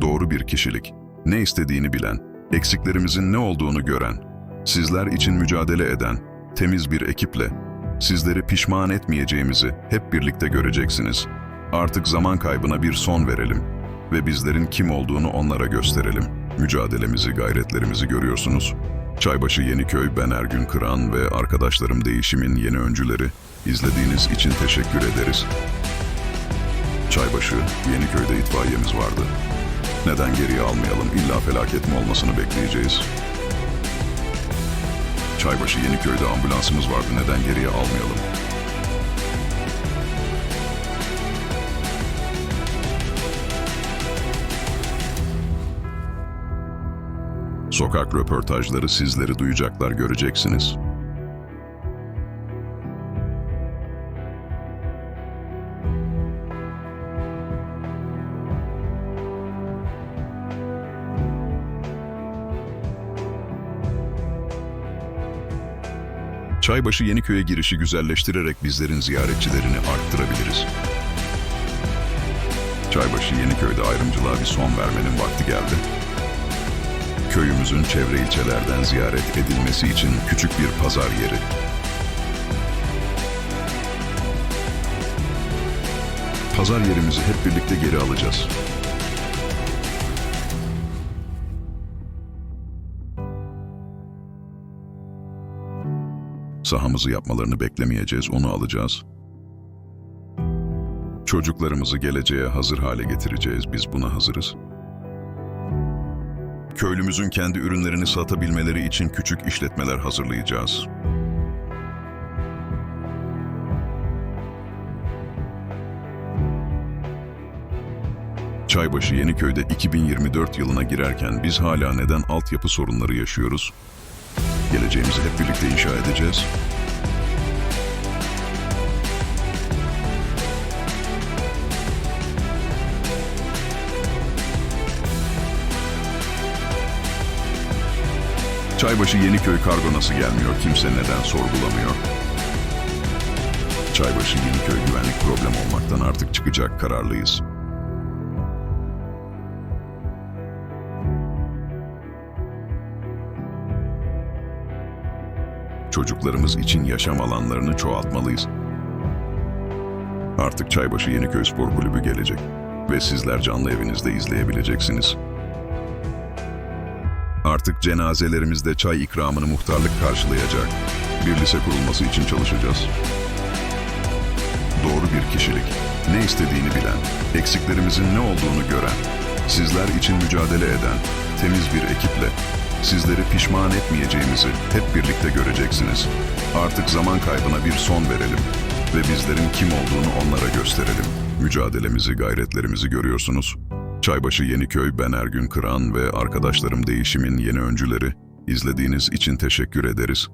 doğru bir kişilik, ne istediğini bilen, eksiklerimizin ne olduğunu gören, sizler için mücadele eden, temiz bir ekiple, sizleri pişman etmeyeceğimizi hep birlikte göreceksiniz. Artık zaman kaybına bir son verelim ve bizlerin kim olduğunu onlara gösterelim. Mücadelemizi, gayretlerimizi görüyorsunuz. Çaybaşı Yeniköy, ben Ergün Kıran ve arkadaşlarım Değişim'in yeni öncüleri. İzlediğiniz için teşekkür ederiz. Çaybaşı, Yeniköy'de itfaiyemiz vardı. Neden geriye almayalım, illa felaket mi olmasını bekleyeceğiz. Çaybaşı Yeniköy'de ambulansımız vardı, neden geriye almayalım? Sokak röportajları sizleri duyacaklar, göreceksiniz. Çaybaşı Yeniköy'e girişi güzelleştirerek bizlerin ziyaretçilerini arttırabiliriz. Çaybaşı Yeniköy'de ayrımcılığa bir son vermenin vakti geldi. Köyümüzün çevre ilçelerden ziyaret edilmesi için küçük bir pazar yeri. Pazar yerimizi hep birlikte geri alacağız. Sahamızı yapmalarını beklemeyeceğiz, onu alacağız. Çocuklarımızı geleceğe hazır hale getireceğiz, biz buna hazırız. Köylümüzün kendi ürünlerini satabilmeleri için küçük işletmeler hazırlayacağız. Çaybaşı Yeniköy'de 2024 yılına girerken biz hala neden altyapı sorunları yaşıyoruz? Geleceğimizi hep birlikte inşa edeceğiz. Çaybaşı Yeniköy kargo nasıl gelmiyor? Kimse neden sorgulamıyor? Çaybaşı Yeniköy güvenlik problem olmaktan artık çıkacak kararlıyız. Çocuklarımız için yaşam alanlarını çoğaltmalıyız. Artık Çaybaşı Yeniköy Spor Kulübü gelecek ve sizler canlı evinizde izleyebileceksiniz. Artık cenazelerimizde çay ikramını muhtarlık karşılayacak. Bir lise kurulması için çalışacağız. Doğru bir kişilik, ne istediğini bilen, eksiklerimizin ne olduğunu gören, sizler için mücadele eden, temiz bir ekiple, sizleri pişman etmeyeceğimizi hep birlikte göreceksiniz. Artık zaman kaybına bir son verelim ve bizlerin kim olduğunu onlara gösterelim. Mücadelemizi, gayretlerimizi görüyorsunuz. Çaybaşı Yeniköy, ben Ergün Kıran ve arkadaşlarım Değişim'in yeni öncüleri. İzlediğiniz için teşekkür ederiz.